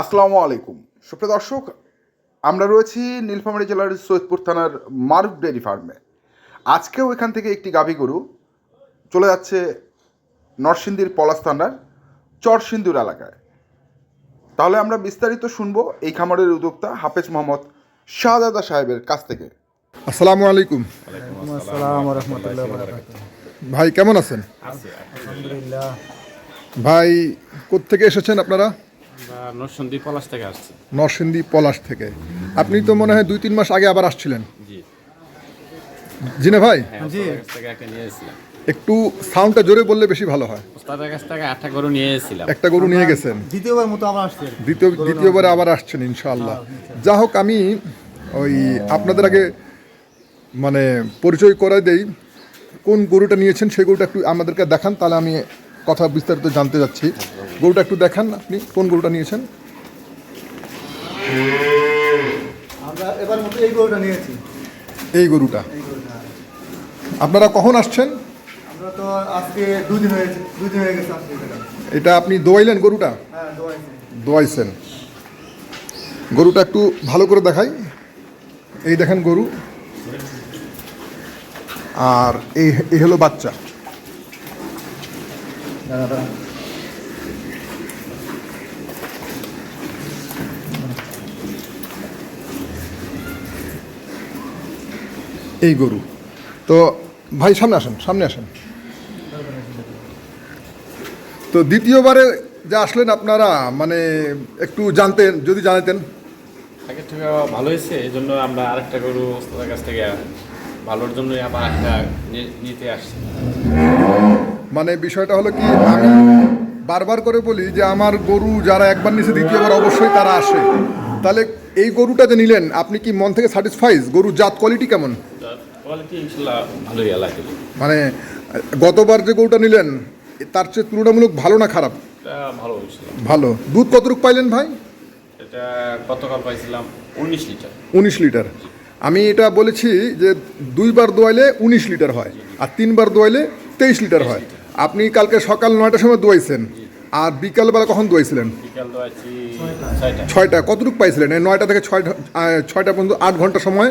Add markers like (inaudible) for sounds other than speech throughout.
আসসালামু আলাইকুম। সুপ্রিয় দর্শক আমরা রয়েছি নীলফামারী জেলার সৈয়দপুর থানার মারুফ ডেয়ারি ফার্মে। আজকেও এখান থেকে একটি গাভী গরু চলে যাচ্ছে নরসিংদীর পলাশ থানার চরসিন্দুর এলাকায়। তাহলে আমরা বিস্তারিত শুনব এই খামারের উদ্যোক্তা হাফেজ মোহাম্মদ শাহজাদা সাহেবের কাছ থেকে। আসসালামু আলাইকুম। আসসালাম রহমতুল্লাহ বারাকাতুহ। ভাই কেমন আছেন? ভাই কোত্থেকে এসেছেন আপনারা? নরসন্দী পলাশ থেকে আসছি। নরসিংদী পলাশ থেকে। আপনি তো মনে হয় দুই তিন মাস আগে আবার আসছিলেন। জি। জিনে ভাই? হ্যাঁ থেকে একটা একটু সাউন্ডটা জোরে বললে বেশি ভালো হয়। ওস্তাদের কাছ থেকে আটটা গরু নিয়ে এসেছিলাম। একটা গরু নিয়ে গেছেন। দ্বিতীয়বার মতো আবার আসছে। দ্বিতীয় দ্বিতীয়বারে আবার আসছেন ইনশাআল্লাহ। যা হোক আমি ওই আপনাদের আগে মানে পরিচয় করে দেই। কোন গরুটা নিয়েছেন সেই গরুটা একটু আমাদেরকে দেখান তাহলে আমি কথা বিস্তারিত জানতে যাচ্ছি। গরুটা একটু দেখান আপনি কোন গরুটা নিয়েছেন? আমরা এবার মতো এই গরুটা নিয়েছি। এই গরুটা। আপনারা কখন আসছেন? আমরা তো আজকে দুদিন হয়েছে দুদিন হয়ে গেছে এটা আপনি দোয়াইলেন গরুটা? হ্যাঁ দোয়াইছেন। গরুটা একটু ভালো করে দেখাই। এই দেখেন গরু। আর এই হলো বাচ্চা। দাঁড়া দাঁড়া এই গরু। তো ভাই সামনে আসেন সামনে আসেন। তো দ্বিতীয়বারে যে আসলেন আপনারা মানে একটু জানতেন যদি জানাতেন। আগের থেকে ভালো হয়েছে এই জন্য আমরা আরেকটা গরু ওস্তাদের কাছ থেকে ভালোর জন্য আবার একটা নিতে আসছি। মানে বিষয়টা হলো কি আমি বারবার করে বলি যে আমার গরু যারা একবার নিচে দ্বিতীয়বার অবশ্যই তারা আসে। তাহলে এই গরুটা যে নিলেন আপনি কি মন থেকে স্যাটিসফাইজ গরুর জাত কোয়ালিটি কেমন? মানে গতবার যে গরুটা নিলেন তার চেয়ে তুলনামূলক ভালো না খারাপ? ভালো ভালো। দুধ কতটুকু পাইলেন ভাই? এটা গতকাল পাইছিলাম উনিশ লিটার। উনিশ লিটার। আমি এটা বলেছি যে দুইবার দোয়াইলে উনিশ লিটার হয় আর তিনবার দোয়াইলে তেইশ লিটার হয়। আপনি কালকে সকাল নয়টার সময় দোয়াইছেন। আর বিকালবেলা কখন দোয়াইছিলেন? ছয়টা। কতটুকু পাইছিলেন? এই নয়টা থেকে ছয়টা ছয়টা পর্যন্ত আট ঘণ্টা সময়?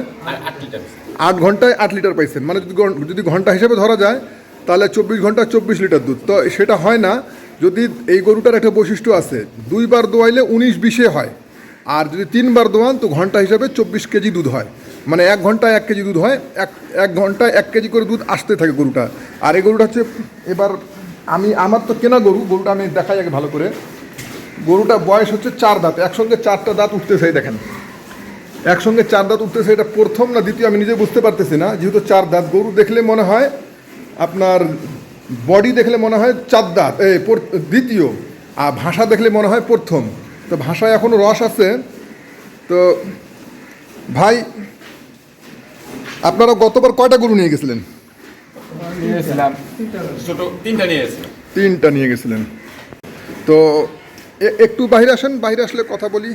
আট ঘন্টায় আট লিটার পাইছেন। মানে যদি যদি ঘণ্টা হিসেবে ধরা যায় তাহলে চব্বিশ ঘণ্টা চব্বিশ লিটার দুধ। তো সেটা হয় না। যদি এই গরুটার একটা বৈশিষ্ট্য আছে দুইবার দোয়াইলে উনিশ বিশে হয়। আর যদি তিনবার দোয়ান তো ঘণ্টা হিসাবে চব্বিশ কেজি দুধ হয়। মানে এক ঘন্টায় এক কেজি দুধ হয়, এক এক ঘন্টায় এক কেজি করে দুধ আসতে থাকে গরুটা। আর এই গরুটা হচ্ছে, এবার আমি, আমার তো কেনা গরু, গরুটা আমি দেখাই আগে ভালো করে। গরুটা বয়স হচ্ছে চার দাঁত, একসঙ্গে চারটা দাঁত উঠতেছে দেখেন। একসঙ্গে চার দাঁত উঠতেছে, এটা প্রথম না দ্বিতীয় আমি নিজে বুঝতে পারতেছি না, যেহেতু চার দাঁত। গরু দেখলে মনে হয় আপনার বডি দেখলে মনে হয় চার দাঁত এই দ্বিতীয়, আর ভাষা দেখলে মনে হয় প্রথম। তো ভাষায় এখনও রস আছে। তো ভাই আপনারা গতবার কয়টা গরু নিয়ে গেছিলেন? নিয়েছিলাম। তিনটা নিয়ে গেছিলেন। তো এ- একটু বাইরে আসেন বাইরে আসলে কথা বলি।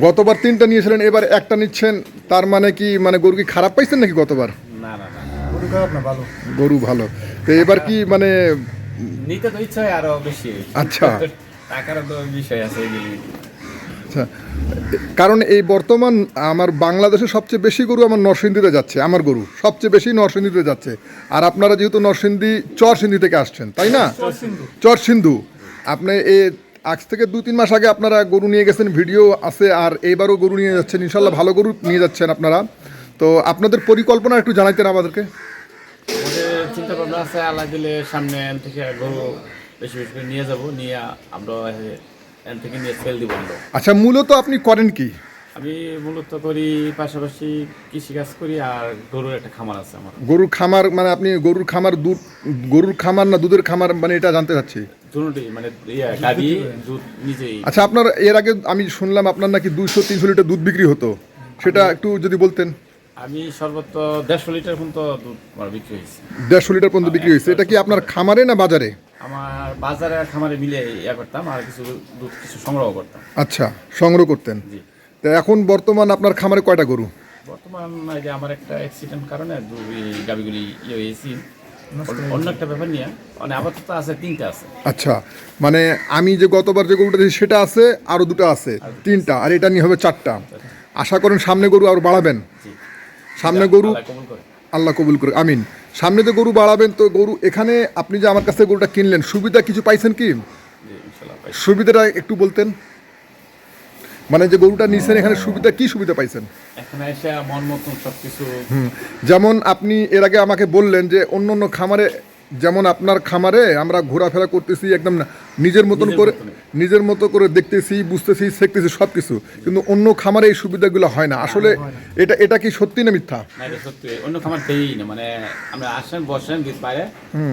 গতবার তিনটা নিয়েছিলেন এবার একটা নিচ্ছেন। তার মানে কি মানে গরু কি খারাপ পাইছেন নাকি গতবার? না না না। গরু ভালো। তো এবার কি মানে নিতে তো ইচ্ছা আরও বেশি। আচ্ছা। (laughs) টাকার তো বিষয় আছে এগুলি আচ্ছা কারণ এই বর্তমান আমার বাংলাদেশে সবচেয়ে বেশি গরু আমার নরসিংদীতে যাচ্ছে আমার গরু। সবচেয়ে বেশি নরসিংদীতে যাচ্ছে। আর আপনারা যেহেতু নরসিংদী চরসিংদী থেকে আসছেন তাই না? চরসিন্ধু আপনি এ আজ থেকে দু তিন মাস আগে আপনারা গরু নিয়ে গেছেন ভিডিও আছে আর এইবারও গরু নিয়ে যাচ্ছেন ইনশাল্লাহ ভালো গরু নিয়ে যাচ্ছেন আপনারা। তো আপনাদের পরিকল্পনা একটু জানাইতেন আমাদেরকে। চিন্তা ভাবনা আছে আল্লাহ দিলে সামনে থেকে গরু বেশি বেশি করে নিয়ে যাব নিয়ে আমরা এন থেকে নিয়ে সেল দিব আমরা। আচ্ছা মূলত আপনি করেন কি? আমি মূলত করি পাশাপাশি কৃষিকাজ করি আর গরুর একটা খামার আছে আমার। গরুর খামার মানে আপনি গরুর খামার দুধ গরুর খামার না দুধের খামার মানে এটা জানতে চাচ্ছি। দুটোই মানে দুধ নিজেই। আচ্ছা আপনার এর আগে আমি শুনলাম আপনার নাকি দুইশো তিনশো লিটার দুধ বিক্রি হতো। সেটা একটু যদি বলতেন। আমি সর্বোচ্চ দেড়শো লিটার পর্যন্ত দুধ বিক্রি হয়েছে। দেড়শো লিটার পর্যন্ত বিক্রি হয়েছে। এটা কি আপনার খামারে না বাজারে? আমার বাজারে খামারে মিলে ইয়া করতাম আর কিছু দুধ কিছু সংগ্রহ করতাম। আচ্ছা সংগ্রহ করতেন। জি। তো এখন বর্তমান আপনার খামারে কয়টা গরু? বর্তমান এই যে আমার একটা অ্যাক্সিডেন্ট কারণে দুই গাবিগুলি ইয়ে হয়েছি। অন্য একটা ব্যাপার নিয়ে মানে আপাতত আছে তিনটা আছে। আচ্ছা মানে আমি যে গতবার যে গরুটা দিয়েছি সেটা আছে আরও দুটো আছে তিনটা আর এটা নিয়ে হবে চারটা। আশা করেন সামনে গরু আরও বাড়াবেন। জি। সামনে গরু আল্লাহ কবুল করে। আল্লাহ কবুল করে আমিন। সামনে তো গরু বাড়াবেন তো গরু এখানে আপনি যে আমার কাছে গরুটা কিনলেন সুবিধা কিছু পাইছেন কি? জি সুবিধাটা একটু বলতেন। মানে যে গরুটা নিছেন এখানে সুবিধা কি সুবিধা পাইছেন? মন যেমন আপনি এর আগে আমাকে বললেন যে অন্য অন্য খামারে যেমন আপনার খামারে আমরা ঘোরাফেরা করতেছি একদম নিজের মতন করে নিজের মতো করে দেখতেছি বুঝতেছি শিখতেছি সব কিছু কিন্তু অন্য খামারে এই সুবিধাগুলো হয় না। আসলে এটা এটা কি সত্যি না মিথ্যা? সত্যি। অন্য খামার দেই না। মানে আমরা আসেন বসেন গীত বাইরে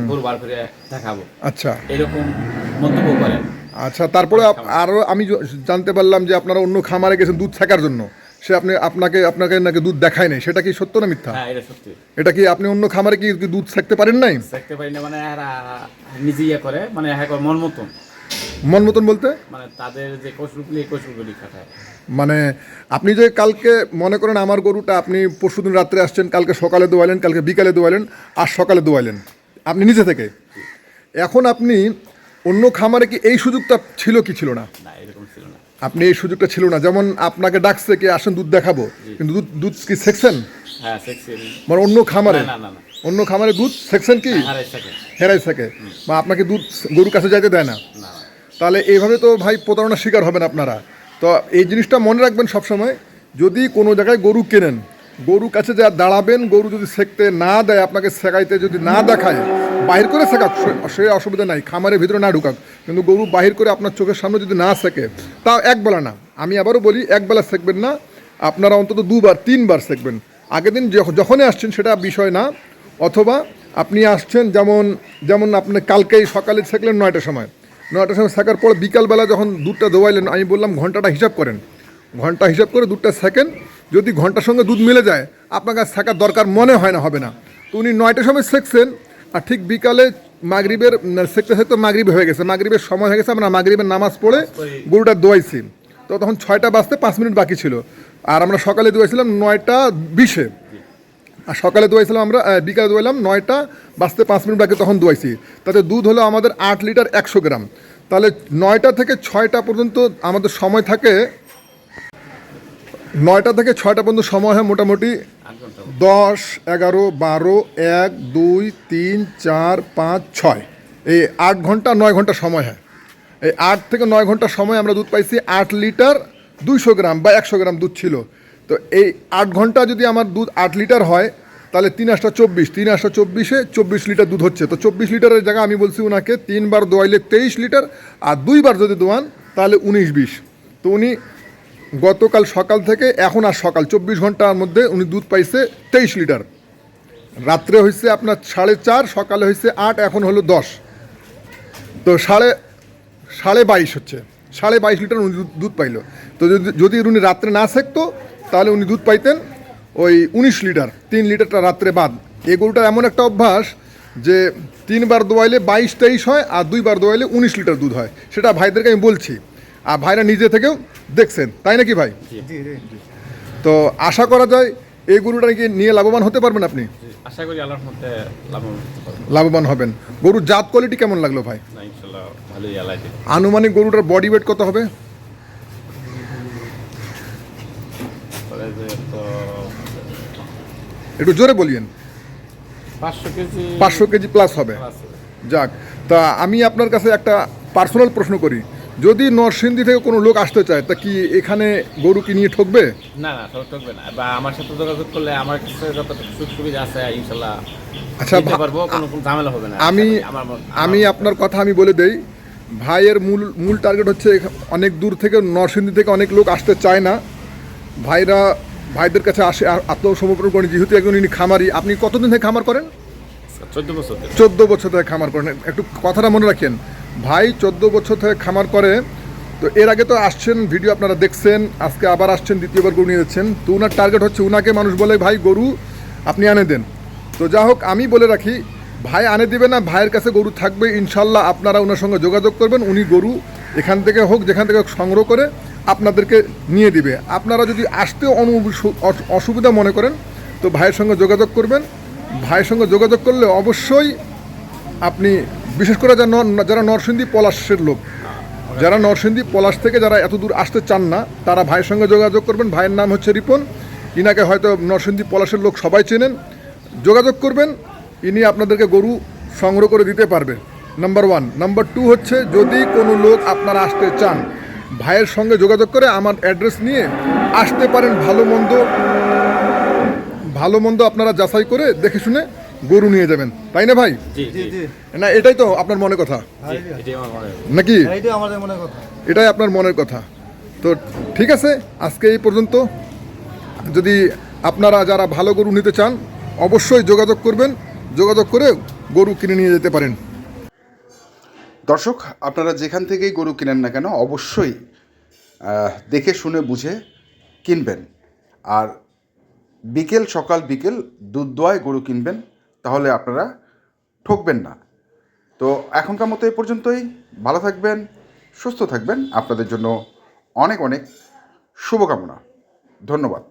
গরু বার করে দেখাবো। আচ্ছা। এরকম মন্তব্য করেন। আচ্ছা তারপরে আপ- আরও আমি জানতে পারলাম যে আপনারা অন্য খামারে গেছেন দুধ থাকার জন্য। সে আপনি আপনাকে আপনাকে নাকি দুধ দেখায় নাই সেটা কি সত্য না মিথ্যা? হ্যাঁ এটা সত্যি। এটা কি আপনি অন্য খামারে কি দুধ থাকতে পারেন নাই? দেখতে পারি না মানে এরা নিজে ইয়ে করে মানে হ্যাঁ মন মতন। মন মতন বলতে? মানে তাদের যে কৌশলগুলি এই কৌশলগুলি খাটায় মানে আপনি যে কালকে মনে করেন আমার গরুটা আপনি পরশুদিন রাত্রে আসছেন কালকে সকালে দোয়ালেন কালকে বিকালে দোয়ালেন আর সকালে দোয়ালেন। আপনি নিজে থেকে। এখন আপনি অন্য খামারে কি এই সুযোগটা ছিল কি ছিল না? না এরকম ছিল না। আপনি এই সুযোগটা ছিল না। যেমন আপনাকে ডাকছে কি আসেন দুধ দেখাবো। কিন্তু দুধ দুধ কি সেকশন? হ্যাঁ মানে অন্য খামারে? অন্য খামারে দুধ সেকশন কি? হেরাই থাকে। বা আপনাকে দুধ গরুর কাছে যাইতে দেয় না। তাহলে এইভাবে তো ভাই প্রতারণার শিকার হবেন আপনারা। তো এই জিনিসটা মনে রাখবেন সবসময় যদি কোনো জায়গায় গরু কেনেন গরু কাছে যা দাঁড়াবেন, গরু যদি শেখতে না দেয়, আপনাকে শেখাইতে যদি না দেখায়, বাহির করে শেখাক, সে- অসুবিধা নাই, খামারের ভিতরে না ঢুকাক। কিন্তু গরু বাহির করে আপনার চোখের সামনে যদি না শেখে, তাও একবেলা না। আমি আবারও বলি একবেলা শেখবেন না, আপনারা অন্তত দুবার, তিনবার শেখবেন। আগের দিন যখ- যখনই আসছেন সেটা বিষয় না, অথবা আপনি আসছেন যেমন যেমন আপনি কালকেই সকালে শেখলেন নয়টার সময়। নয়টার সময় শেখার পর বিকালবেলা যখন দুধটা দোয়াইলেন, আমি বললাম, ঘন্টাটা হিসাব করেন। ঘণ্টা হিসাব করে দুধটা সেকেন্ড যদি ঘণ্টার সঙ্গে দুধ মিলে যায়, আপনার কাছে শেখার দরকার মনে হয় না, হবে না। তো উনি নয়টার সময় শেখছেন, আর ঠিক বিকালে মাগরিবের শেখতে শেখতে মাগরিব হয়ে গেছে। মাগরিবের সময় হয়ে গেছে, আমরা মাগরিবের নামাজ পড়ে গরুটা দোয়াইছি। তো তখন ছয়টা বাজতে পাঁচ মিনিট বাকি ছিল। আর আমরা সকালে দোয়াইছিলাম নয়টা বিশে। আর সকালে দোয়াইছিলাম আমরা বিকালে দোয়াইলাম নয়টা বাজতে পাঁচ মিনিট বাকি তখন দোয়াইছি। তাতে দুধ হলো আমাদের আট লিটার একশো গ্রাম। তাহলে নয়টা থেকে ছয়টা পর্যন্ত আমাদের সময় থাকে নয়টা থেকে ছয়টা পর্যন্ত সময় হয় মোটামুটি। দশ, এগারো, বারো, এক, দুই, তিন, চার, পাঁচ, ছয়। এই আট ঘণ্টা, নয় ঘণ্টা সময় হয়। এই আট থেকে নয় ঘণ্টা সময় আমরা দুধ পাইছি আট লিটার দুইশো গ্রাম বা একশো গ্রাম দুধ ছিল। তো এই আট ঘণ্টা যদি আমার দুধ আট লিটার হয়, তাহলে তিন আটটা চব্বিশ। তিন আটটা চব্বিশে চব্বিশ লিটার দুধ হচ্ছে। তো চব্বিশ লিটারের জায়গায় আমি বলছি ওনাকে তিনবার দোয়াইলে তেইশ লিটার আর দুইবার যদি দোয়ান, তাহলে উনিশ বিশ। তো উনি গতকাল সকাল থেকে এখন আর সকাল চব্বিশ ঘণ্টার মধ্যে উনি দুধ পাইছে তেইশ লিটার। রাত্রে হয়েছে আপনার সাড়ে চার, সকালে হয়েছে আট, এখন হলো দশ। তো সাড়ে সাড়ে বাইশ হচ্ছে। সাড়ে বাইশ লিটার উনি দুধ- পাইলো। তো যদি যদি উনি রাত্রে না শেখতো তাহলে উনি দুধ পাইতেন ওই উনিশ লিটার, তিন লিটারটা রাত্রে বাদ। এই গরুটার এমন একটা অভ্যাস যে তিনবার দোয়াইলে বাইশ, তেইশ হয় আর দুইবার দোয়াইলে উনিশ লিটার দুধ হয়। সেটা ভাইদেরকে আমি বলছি। আর ভাইরা নিজে থেকেও দেখছেন তাই নাকি ভাই? জি। জি তো আশা করা যায় এই গরুটা কি নিয়ে লাভবান হতে পারবেন আপনি? আশা করি আল্লাহর মধ্যে লাভবান লাভবান হবেন। গরুর জাত কোয়ালিটি কেমন লাগল ভাই? আনুমানিক গরুটার বডি ওয়েট কত হবে? একটু জোরে বলিয়েন। পাঁচশো কেজি পাঁচশো কেজি প্লাস হবে। যাক তা আমি আপনার কাছে একটা পার্সোনাল প্রশ্ন করি। যদি নরসিংদী থেকে কোনো লোক আসতে চায় তা কি এখানে গরু কি নিয়ে ঠকবে? না না থাকবে না। বা আমার সাথে যোগাযোগ করলে আমার কাছে সুযোগ সুবিধা আছে ইনশাল্লাহ আচ্ছা, পারব কোনো ঝামেলা হবে না। আমি আমি আপনার কথা আমি বলে দেই ভাইয়ের মূল মূল টার্গেট হচ্ছে অনেক দূর থেকে নরসিংদী থেকে অনেক লোক আসতে চায় না। ভাইরা ভাইদের কাছে আসে আত্মসমর্পণ করেন যেহেতু একজন ইনি খামারি আপনি কতদিন থেকে খামার করেন? চোদ্দ বছর চোদ্দ বছর থেকে খামার করেন। একটু কথাটা মনে রাখেন ভাই চোদ্দ বছর থেকে খামার করে, তো এর আগে তো আসছেন, ভিডিও আপনারা দেখছেন, আজকে আবার আসছেন, দ্বিতীয়বার গরু নিয়ে যাচ্ছেন তো ওনার টার্গেট হচ্ছে ওনাকে মানুষ বলে, ভাই, গরু আপনি আনে দেন। তো যা হোক, আমি বলে রাখি, ভাই আনে দিবে না, ভাইয়ের কাছে গরু থাকবে, ইনশাল্লাহ আপনারা ওনার সঙ্গে যোগাযোগ করবেন, উনি গরু এখান থেকে হোক, যেখান থেকে সংগ্রহ করে আপনাদেরকে নিয়ে দিবে। আপনারা যদি আসতে অনু অসুবিধা মনে করেন, তো ভাইয়ের সঙ্গে যোগাযোগ করবেন। ভাইয়ের সঙ্গে যোগাযোগ করলে অবশ্যই আপনি বিশেষ করে যারা যারা নরসিংদী পলাশের লোক, যারা নরসিংদী পলাশ থেকে যারা এত দূর আসতে চান না, তারা ভাইয়ের সঙ্গে যোগাযোগ করবেন। ভাইয়ের নাম হচ্ছে রিপন। ইনাকে হয়তো নরসিংদী পলাশের লোক সবাই চেনেন। যোগাযোগ করবেন। ইনি আপনাদেরকে গরু সংগ্রহ করে দিতে পারবে। নাম্বার ওয়ান নাম্বার টু হচ্ছে, যদি কোনো লোক আপনারা আসতে চান, ভাইয়ের সঙ্গে যোগাযোগ করে আমার অ্যাড্রেস নিয়ে আসতে পারেন ভালো মন্দ ভালো মন্দ আপনারা যাচাই করে দেখে শুনে গরু নিয়ে যাবেন। তাই না ভাই? না এটাই তো আপনার মনের কথা। জি, এটাই আমার নাকি? এইটাই আমাদের কথা। এটাই আপনার মনের কথা। তো ঠিক আছে আজকে এই পর্যন্ত। যদি আপনারা যারা ভালো গরু নিতে চান অবশ্যই যোগাযোগ করবেন। যোগাযোগ করে গরু কিনে নিয়ে যেতে পারেন। দর্শক আপনারা যেখান থেকেই গরু কিনেন না কেন অবশ্যই দেখে শুনে বুঝে কিনবেন। আর বিকেল সকাল বিকেল দুধ দোয়ায় গরু কিনবেন। তাহলে আপনারা ঠকবেন না। তো এখনকার মতো এ পর্যন্তই। ভালো থাকবেন, সুস্থ থাকবেন। আপনাদের জন্য অনেক অনেক শুভকামনা। ধন্যবাদ।